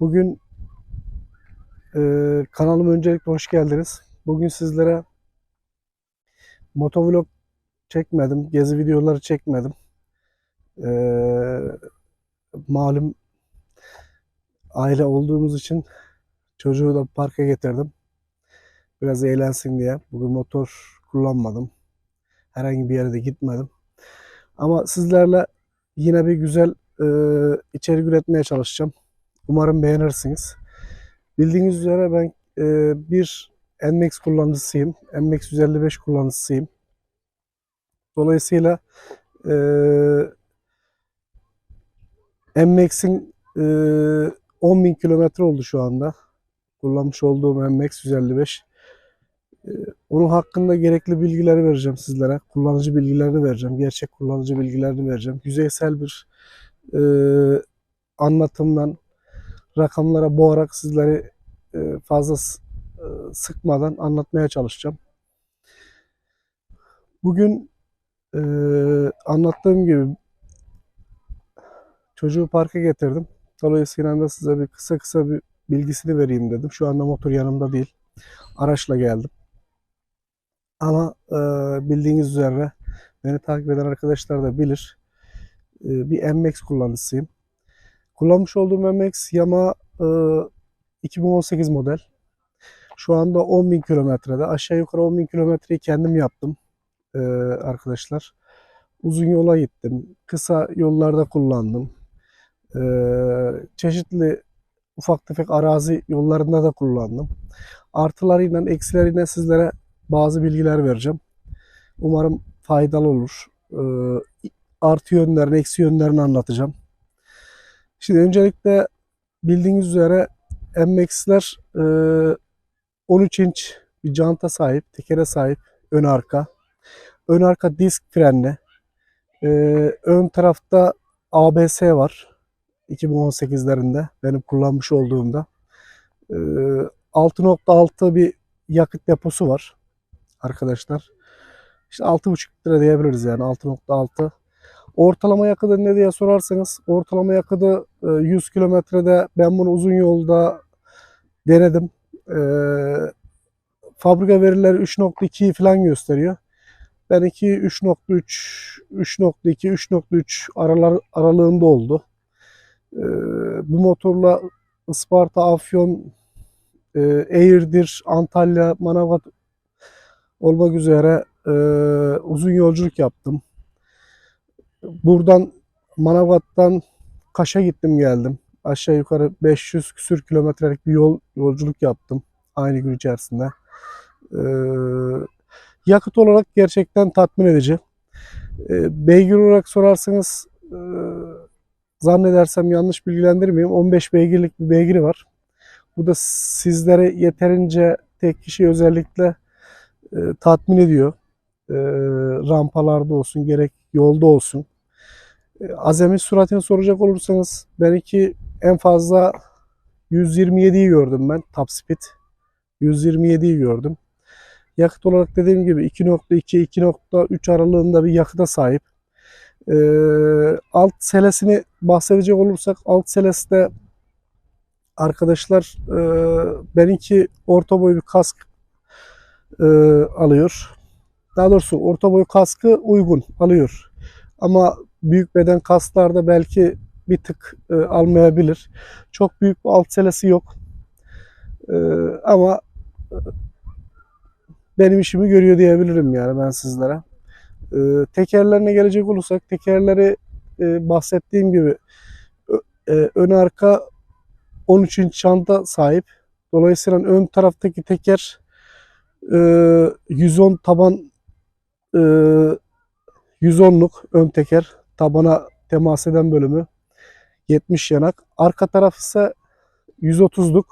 Bugün e, kanalıma öncelikle hoş geldiniz. Bugün sizlere motovlog çekmedim, gezi videoları çekmedim. E, malum aile olduğumuz için çocuğu da parka getirdim. Biraz eğlensin diye. Bugün motor kullanmadım. Herhangi bir yere de gitmedim. Ama sizlerle yine bir güzel e, içerik üretmeye çalışacağım. Umarım beğenirsiniz. Bildiğiniz üzere ben e, bir NMAX kullanıcısıyım. NMAX 155 kullanıcısıyım. Dolayısıyla e, NMAX'in e, 10.000 kilometre oldu şu anda. Kullanmış olduğum NMAX 155. E, onun hakkında gerekli bilgileri vereceğim sizlere. Kullanıcı bilgilerini vereceğim. Gerçek kullanıcı bilgilerini vereceğim. Yüzeysel bir e, anlatımdan rakamlara boğarak sizleri e, fazla e, sıkmadan anlatmaya çalışacağım. Bugün e, anlattığım gibi çocuğu parka getirdim. Dolayısıyla da size bir kısa kısa bir bilgisini vereyim dedim. Şu anda motor yanımda değil. Araçla geldim. Ama e, bildiğiniz üzere beni takip eden arkadaşlar da bilir. E, bir MX kullanıcısıyım. Kullanmış olduğum MX Yamaha e, 2018 model. Şu anda 10.000 kilometrede. Aşağı yukarı 10.000 kilometreyi kendim yaptım e, arkadaşlar. Uzun yola gittim. Kısa yollarda kullandım. E, çeşitli ufak tefek arazi yollarında da kullandım. Artılarıyla eksileriyle sizlere bazı bilgiler vereceğim. Umarım faydalı olur. E, artı yönlerini, eksi yönlerini anlatacağım. Şimdi öncelikle bildiğiniz üzere MX'ler e, 13 inç bir janta sahip, tekere sahip, ön arka. Ön arka disk frenli. E, ön tarafta ABS var. 2018'lerinde benim kullanmış olduğumda. E, 6.6 bir yakıt deposu var arkadaşlar. İşte 6.5 lira diyebiliriz yani 6.6. Ortalama yakıtı ne diye sorarsanız ortalama yakıtı e, 100 kilometrede ben bunu uzun yolda denedim. E, fabrika verileri 3.2'yi falan gösteriyor. Ben 2 3.3 3.2 3.3 aralar aralığında oldu. E, bu motorla Isparta, Afyon, e, Eğirdir, Antalya, Manavgat olmak üzere e, uzun yolculuk yaptım. Buradan Manavgat'tan Kaş'a gittim geldim. Aşağı yukarı 500 küsür kilometrelik bir yol yolculuk yaptım aynı gün içerisinde. Ee, yakıt olarak gerçekten tatmin edici. Ee, beygir olarak sorarsanız e, zannedersem yanlış bilgilendirmeyeyim 15 beygirlik bir beygiri var. Bu da sizlere yeterince tek kişi özellikle e, tatmin ediyor. E, rampalarda olsun gerek yolda olsun. Azami süratini soracak olursanız benimki en fazla 127'yi gördüm ben top speed. 127'yi gördüm. Yakıt olarak dediğim gibi 2.2-2.3 aralığında bir yakıta sahip. E, alt selesini bahsedecek olursak alt selesi arkadaşlar e, benimki orta boy bir kask e, alıyor. Daha doğrusu orta boy kaskı uygun alıyor. Ama büyük beden kaslarda belki bir tık e, almayabilir. Çok büyük bir alt selesi yok. E, ama e, benim işimi görüyor diyebilirim yani ben sizlere. E, tekerlerine gelecek olursak tekerleri e, bahsettiğim gibi e, ön arka 13 inç çanta sahip. Dolayısıyla ön taraftaki teker e, 110 taban e, 110'luk ön teker tabana temas eden bölümü 70 yanak. Arka taraf ise 130'luk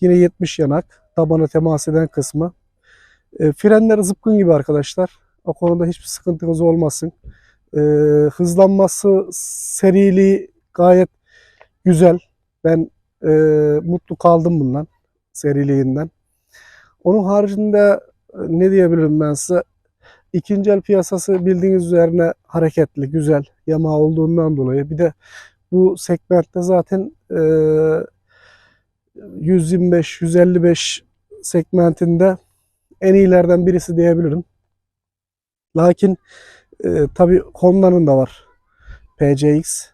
yine 70 yanak tabana temas eden kısmı. E, frenler zıpkın gibi arkadaşlar. O konuda hiçbir sıkıntınız olmasın. E, hızlanması, seriliği gayet güzel. Ben e, mutlu kaldım bundan, seriliğinden. Onun haricinde e, ne diyebilirim ben size? İkinci el piyasası bildiğiniz üzerine hareketli, güzel, Yamaha olduğundan dolayı. Bir de bu segmentte zaten e, 125-155 segmentinde en iyilerden birisi diyebilirim. Lakin e, tabii Honda'nın da var PCX.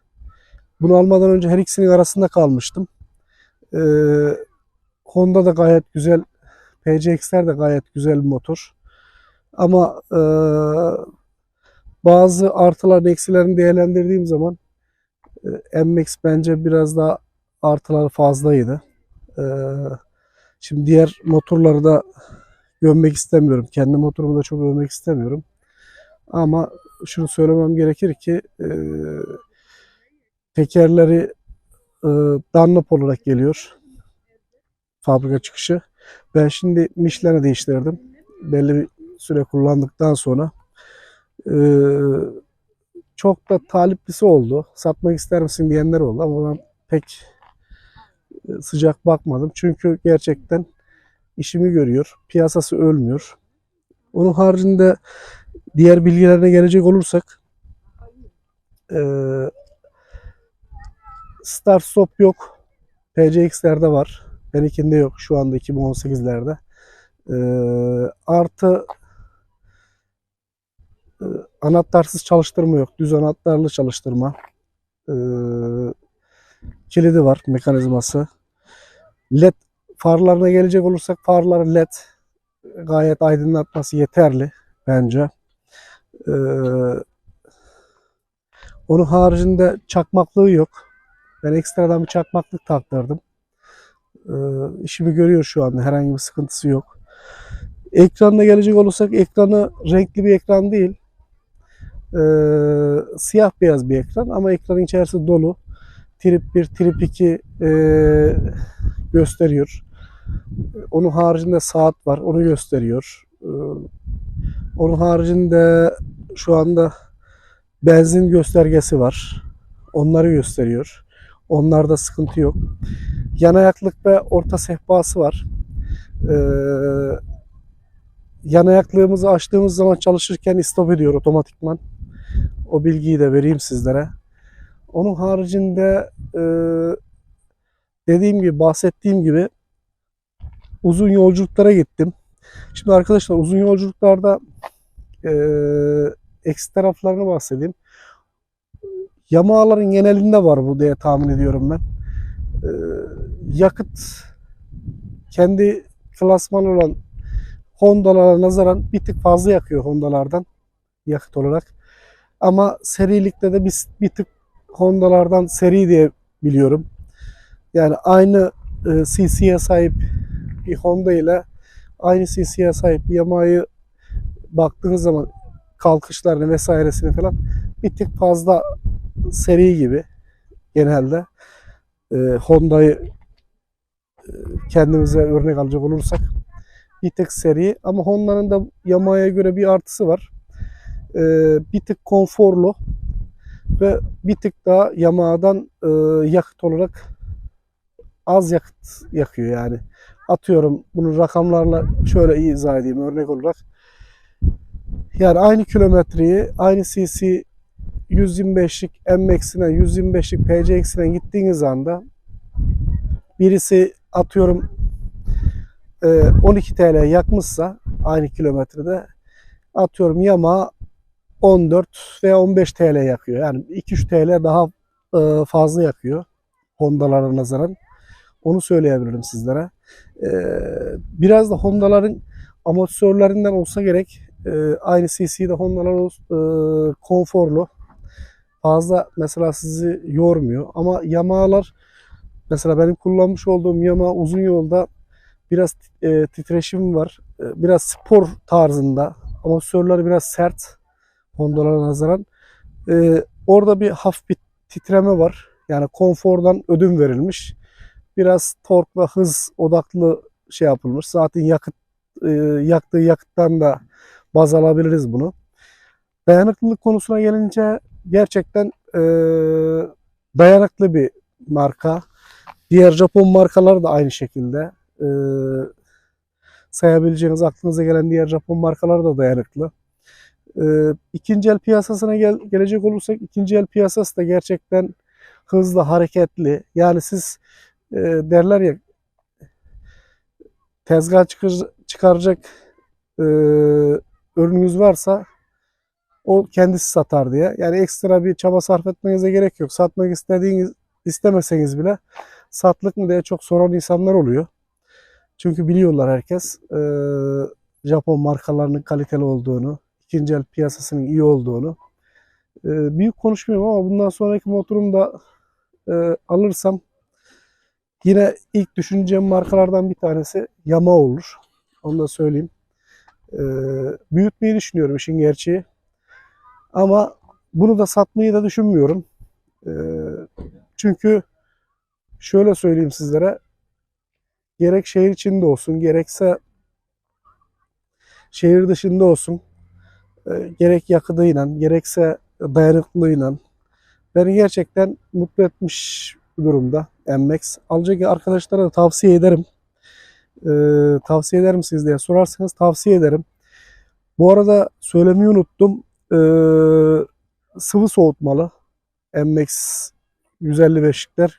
Bunu almadan önce her ikisinin arasında kalmıştım. E, Honda da gayet güzel, PCX'ler de gayet güzel bir motor. Ama e, bazı artıların eksilerini değerlendirdiğim zaman e, MX bence biraz daha artıları fazlaydı. E, şimdi diğer motorları da gömmek istemiyorum. Kendi motorumu da çok övmek istemiyorum. Ama şunu söylemem gerekir ki e, tekerleri e, Dunlop olarak geliyor. Fabrika çıkışı. Ben şimdi Michelin'e değiştirdim. Belli bir süre kullandıktan sonra e, çok da taliplisi oldu. Satmak ister misin diyenler oldu ama ben pek e, sıcak bakmadım. Çünkü gerçekten işimi görüyor. Piyasası ölmüyor. Onun haricinde diğer bilgilerine gelecek olursak e, Start Stop yok. PCX'lerde var. Benimkinde yok. Şu anda 2018'lerde. E, artı e, anahtarsız çalıştırma yok. Düz anahtarlı çalıştırma. E, kilidi var. Mekanizması. LED farlarına gelecek olursak farları LED gayet aydınlatması yeterli bence. Ee, onun haricinde çakmaklığı yok. Ben ekstradan bir çakmaklık taktırdım. Ee, işimi görüyor şu anda. Herhangi bir sıkıntısı yok. Ekranına gelecek olursak ekranı renkli bir ekran değil. Ee, siyah beyaz bir ekran ama ekranın içerisi dolu. Trip 1, trip 2 e, gösteriyor. Onun haricinde saat var. Onu gösteriyor. Ee, onun haricinde şu anda benzin göstergesi var. Onları gösteriyor. Onlarda sıkıntı yok. Yan ayaklık ve orta sehpası var. Ee, yan ayaklığımızı açtığımız zaman çalışırken stop ediyor otomatikman. O bilgiyi de vereyim sizlere. Onun haricinde e, dediğim gibi bahsettiğim gibi uzun yolculuklara gittim. Şimdi arkadaşlar uzun yolculuklarda e, eksi taraflarını bahsedeyim. Yamahaların genelinde var bu diye tahmin ediyorum ben. E, yakıt kendi klasman olan Honda'lara nazaran bir tık fazla yakıyor Honda'lardan yakıt olarak. Ama serilikte de bir, bir tık Honda'lardan seri diye biliyorum. Yani aynı e, CC'ye sahip bir Honda ile aynı CC'ye sahip bir Yamaha'yı baktığınız zaman kalkışlarını vesairesini falan bir tık fazla seri gibi genelde. E, Honda'yı e, kendimize örnek alacak olursak bir tık seri ama Honda'nın da Yamaha'ya göre bir artısı var. E, bir tık konforlu ve bir tık daha Yamaha'dan e, yakıt olarak az yakıt yakıyor yani. Atıyorum bunu rakamlarla şöyle iyi izah edeyim örnek olarak. Yani aynı kilometreyi aynı cc 125'lik MX'ine 125'lik PCX'ine gittiğiniz anda birisi atıyorum 12 TL yakmışsa aynı kilometrede atıyorum Yamaha 14 veya 15 TL yakıyor. Yani 2-3 TL daha fazla yakıyor Honda'lara nazaran. Onu söyleyebilirim sizlere. Biraz da Honda'ların amortisörlerinden olsa gerek aynı CC'de Honda'lar konforlu. Fazla mesela sizi yormuyor. Ama Yamaha'lar mesela benim kullanmış olduğum Yamaha uzun yolda biraz e, titreşim var. E, biraz spor tarzında. Amortisörleri biraz sert Honda'lara nazaran. E, orada bir hafif bir titreme var. Yani konfordan ödün verilmiş. Biraz tork ve hız odaklı şey yapılmış. Zaten yakıt e, yaktığı yakıttan da baz alabiliriz bunu. Dayanıklılık konusuna gelince gerçekten e, dayanıklı bir marka. Diğer Japon markalar da aynı şekilde. E, sayabileceğiniz aklınıza gelen diğer Japon markalar da dayanıklı. E, ikinci el piyasasına gel, gelecek olursak ikinci el piyasası da gerçekten hızlı, hareketli. Yani siz e, derler ya tezgah çıkar- çıkaracak e, ürününüz varsa o kendisi satar diye. Yani ekstra bir çaba sarf etmenize gerek yok. Satmak istediğiniz istemeseniz bile satlık mı diye çok soran insanlar oluyor. Çünkü biliyorlar herkes e, Japon markalarının kaliteli olduğunu, ikinci el piyasasının iyi olduğunu. E, büyük konuşmuyorum ama bundan sonraki motorumu da e, alırsam yine ilk düşüneceğim markalardan bir tanesi Yamaha olur. Onu da söyleyeyim. E, büyütmeyi düşünüyorum işin gerçeği. Ama bunu da satmayı da düşünmüyorum. E, çünkü şöyle söyleyeyim sizlere gerek şehir içinde olsun gerekse şehir dışında olsun gerek yakıtıyla gerekse dayanıklılığıyla beni gerçekten mutlu etmiş durumda MX. Alacak arkadaşlara da tavsiye ederim. E, tavsiye eder misiniz diye sorarsanız tavsiye ederim. Bu arada söylemeyi unuttum. E, sıvı soğutmalı MX 155'likler.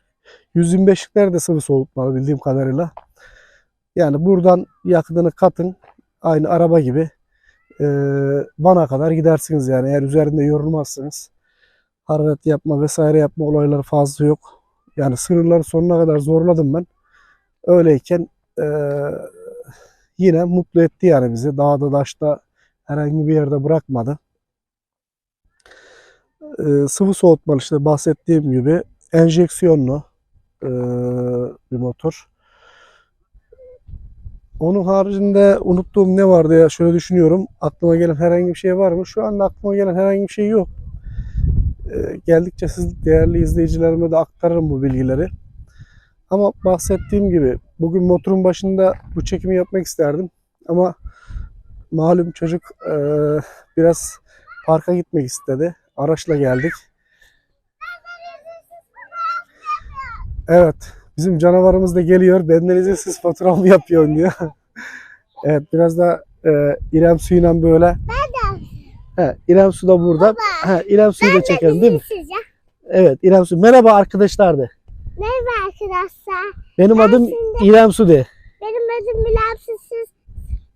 125'likler de sıvı soğutmalı bildiğim kadarıyla. Yani buradan yakıtını katın. Aynı araba gibi. E, Van'a kadar gidersiniz yani. Eğer üzerinde yorulmazsınız. Hararet yapma vesaire yapma olayları fazla yok. Yani sınırları sonuna kadar zorladım ben. Öyleyken e, yine mutlu etti yani bizi. Dağda daşta herhangi bir yerde bırakmadı. E, sıvı soğutmalı işte bahsettiğim gibi enjeksiyonlu e, bir motor. Onun haricinde unuttuğum ne vardı ya şöyle düşünüyorum. Aklıma gelen herhangi bir şey var mı? Şu anda aklıma gelen herhangi bir şey yok. Ee, geldikçe siz değerli izleyicilerime de aktarırım bu bilgileri. Ama bahsettiğim gibi bugün motorun başında bu çekimi yapmak isterdim. Ama malum çocuk e, biraz parka gitmek istedi. Araçla geldik. Evet. Bizim canavarımız da geliyor. Benden izinsiz faturamı yapıyorsun diyor. evet biraz da e, İrem suyla böyle. He, İrem su da burada. He, İrem suyu da çekelim değil mi? Size. Evet İrem su. Merhaba arkadaşlar de. Merhaba arkadaşlar. Benim adım İrem su de. Benim adım Bilal Sessiz.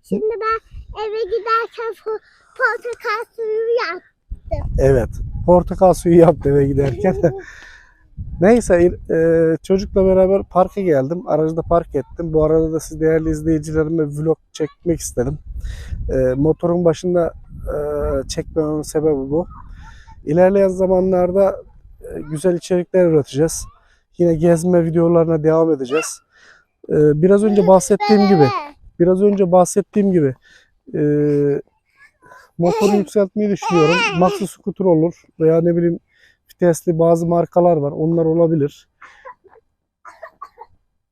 Şimdi ben eve giderken po- portakal suyu yaptım. Evet. Portakal suyu yaptı eve giderken. Neyse e, çocukla beraber parka geldim. Aracda park ettim. Bu arada da siz değerli izleyicilerime vlog çekmek istedim. E, motorun başında e, çekmememin sebebi bu. İlerleyen zamanlarda e, güzel içerikler üreteceğiz. Yine gezme videolarına devam edeceğiz. E, biraz önce bahsettiğim gibi, biraz önce bahsettiğim gibi e, motoru yükseltmeyi düşünüyorum. Maxi scooter olur veya ne bileyim vitesli bazı markalar var. Onlar olabilir.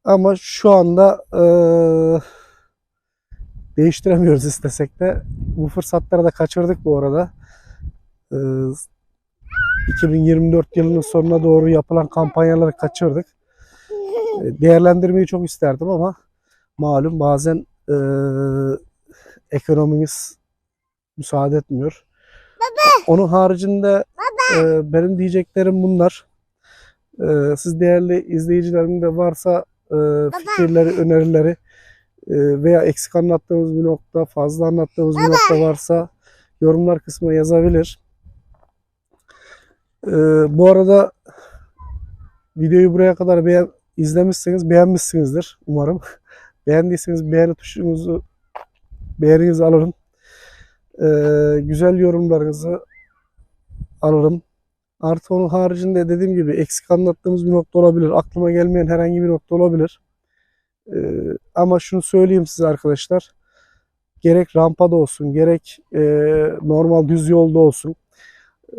Ama şu anda eee, değiştiremiyoruz istesek de. Bu fırsatları da kaçırdık bu arada. Eee, 2024 yılının sonuna doğru yapılan kampanyaları kaçırdık. E, Değerlendirmeyi çok isterdim ama malum bazen eee, ekonomimiz müsaade etmiyor. Onun haricinde ee, benim diyeceklerim bunlar. Ee, siz değerli izleyicilerim de varsa e, fikirleri, önerileri e, veya eksik anlattığımız bir nokta, fazla anlattığımız bir nokta varsa yorumlar kısmına yazabilir. Ee, bu arada videoyu buraya kadar beğen, izlemişseniz beğenmişsinizdir umarım. Beğendiyseniz beğeni tuşunuzu beğeninizi alırım. Ee, güzel yorumlarınızı alırım. Artı onun haricinde dediğim gibi eksik anlattığımız bir nokta olabilir. Aklıma gelmeyen herhangi bir nokta olabilir. Ee, ama şunu söyleyeyim size arkadaşlar. Gerek rampada olsun, gerek e, normal düz yolda olsun. e,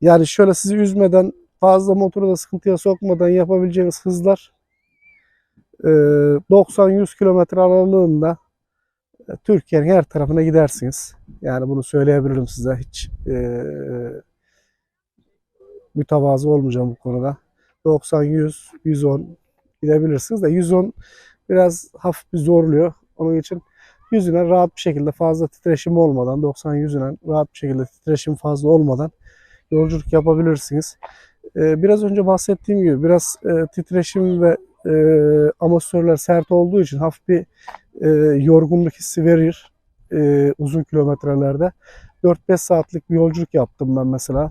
yani şöyle sizi üzmeden, fazla motoru da sıkıntıya sokmadan yapabileceğiniz hızlar e, 90-100 kilometre aralığında e, Türkiye'nin her tarafına gidersiniz. Yani bunu söyleyebilirim size. Hiç e, mütevazı olmayacağım bu konuda. 90, 100, 110 gidebilirsiniz de 110 biraz hafif bir zorluyor. Onun için yüzüne rahat bir şekilde fazla titreşim olmadan 90 yüzüne rahat bir şekilde titreşim fazla olmadan yolculuk yapabilirsiniz. Ee, biraz önce bahsettiğim gibi biraz e, titreşim ve e, amatörler sert olduğu için hafif bir e, yorgunluk hissi verir e, uzun kilometrelerde. 4-5 saatlik bir yolculuk yaptım ben mesela.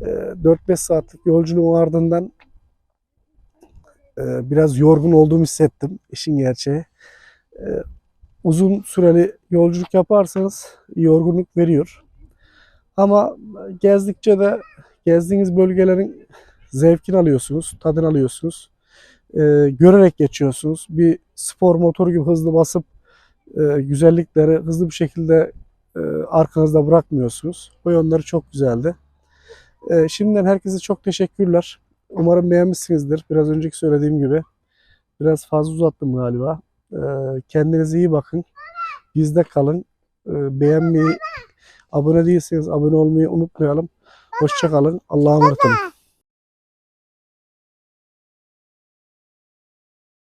E, 4-5 saatlik yolculuğun ardından e, biraz yorgun olduğumu hissettim işin gerçeği. E, uzun süreli yolculuk yaparsanız yorgunluk veriyor. Ama gezdikçe de gezdiğiniz bölgelerin zevkini alıyorsunuz, tadını alıyorsunuz. E, görerek geçiyorsunuz. Bir spor motoru gibi hızlı basıp e, güzellikleri hızlı bir şekilde e, arkanızda bırakmıyorsunuz. O yönleri çok güzeldi. E, şimdiden herkese çok teşekkürler. Umarım beğenmişsinizdir. Biraz önceki söylediğim gibi. Biraz fazla uzattım galiba. E, kendinize iyi bakın. Bizde kalın. E, beğenmeyi, abone değilseniz abone olmayı unutmayalım. Hoşçakalın. Allah'a emanet olun.